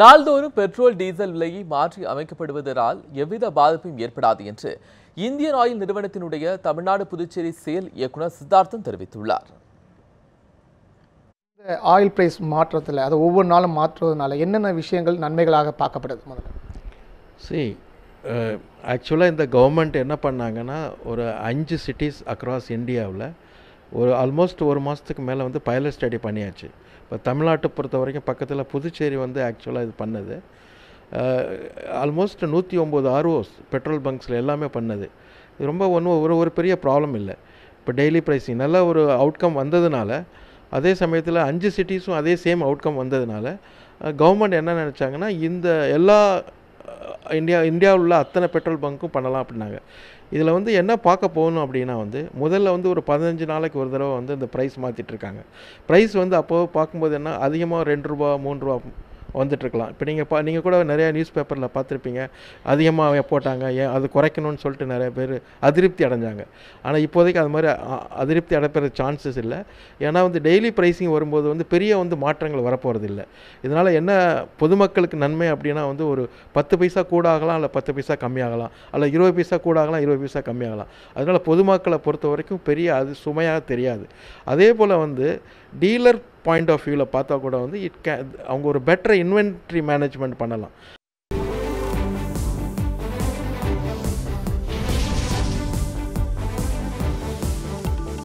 நாள்தோறும் petrol diesel விலையை மாற்றி அமைக்கப்படுவதனால் எவ்வித பாதிப்பும் ஏற்படாது என்று இந்தியன் ஆயில் நிறுவனத்தினுடைய தமிழ்நாடு புதுச்சேரி செயல் இயக்குனர் சித்தார்த்தன் தெரிவித்துள்ளார். இந்த ஆயில் பிரைஸ் மாற்றத்தில் அதை ஒவ்வொரு நாளும் மாற்றுவதனால என்னென்ன விஷயங்கள் நன்மைகளாக பார்க்கப்படுது முதல்ல? சி ஆக்சுவலாக இந்த கவர்மெண்ட் என்ன பண்ணாங்கன்னா ஒரு அஞ்சு சிட்டிஸ் அக்ராஸ் இந்தியாவில் ஒரு ஆல்மோஸ்ட் ஒரு மாதத்துக்கு மேலே வந்து பைலட் ஸ்டடி பண்ணியாச்சு. இப்போ தமிழ்நாட்டை பொறுத்த வரைக்கும் பக்கத்தில் புதுச்சேரி வந்து ஆக்சுவலாக இது பண்ணது. ஆல்மோஸ்ட் நூற்றி ஒம்பது ஆர்ஓஸ் பெட்ரோல் பங்க்ஸில் எல்லாமே பண்ணது. இது ரொம்ப ஒன்றும் ஒரு ஒரு பெரிய ப்ராப்ளம் இல்லை. இப்போ டெய்லி ப்ரைஸிங் நல்ல ஒரு அவுட்கம் வந்ததுனால அதே சமயத்தில் அஞ்சு சிட்டிஸும் அதே சேம் அவுட்கம் வந்ததுனால கவர்மெண்ட் என்ன நினச்சாங்கன்னா இந்த எல்லா இந்தியா இந்தியாவில் உள்ள அத்தனை பெட்ரோல் பங்க்கும் பண்ணலாம் அப்படின்னாங்க. இதில் வந்து என்ன பார்க்க போகணும் அப்படின்னா வந்து முதல்ல வந்து ஒரு பதினஞ்சு நாளைக்கு ஒரு தடவை வந்து இந்த ப்ரைஸ் மாற்றிட்டுருக்காங்க ப்ரைஸ் வந்து அப்போது பார்க்கும்போது என்ன அதிகமாக ரெண்டு ரூபா மூணு ரூபா வந்துட்டுருக்கலாம். இப்போ நீங்கள் பா நீங்கள் கூட நிறையா நியூஸ் பேப்பரில் பார்த்துருப்பீங்க. அதிகமாக போட்டாங்க. ஏன்? அது குறைக்கணும்னு சொல்லிட்டு நிறைய பேர் அதிருப்தி அடைஞ்சாங்க. ஆனால் இப்போதைக்கு அது மாதிரி அ- அதிருப்தி அடைப்பிற சான்சஸ் இல்லை. ஏன்னா வந்து டெய்லி ப்ரைஸிங் வரும்போது வந்து பெரிய வந்து மாற்றங்கள் வரப்போகிறது இல்லை இதனால் என்ன பொதுமக்களுக்கு நன்மை அப்படின்னா வந்து ஒரு பத்து பைசா கூட ஆகலாம் இல்லை பத்து பைசா கம்மியாகலாம் அல்ல இருபது பைசா கூட ஆகலாம் இருபது பைசா கம்மியாகலாம். அதனால் பொதுமக்களை பொறுத்த வரைக்கும் பெரிய அது சுமையாக தெரியாது. அதே போல் வந்து டீலர் பாயிண்ட் ஆஃப் வியூவில் பார்த்தா கூட வந்து இட் கே அவங்க ஒரு பெட்டர் இன்வென்ட்ரி மேனேஜ்மெண்ட் பண்ணலாம்.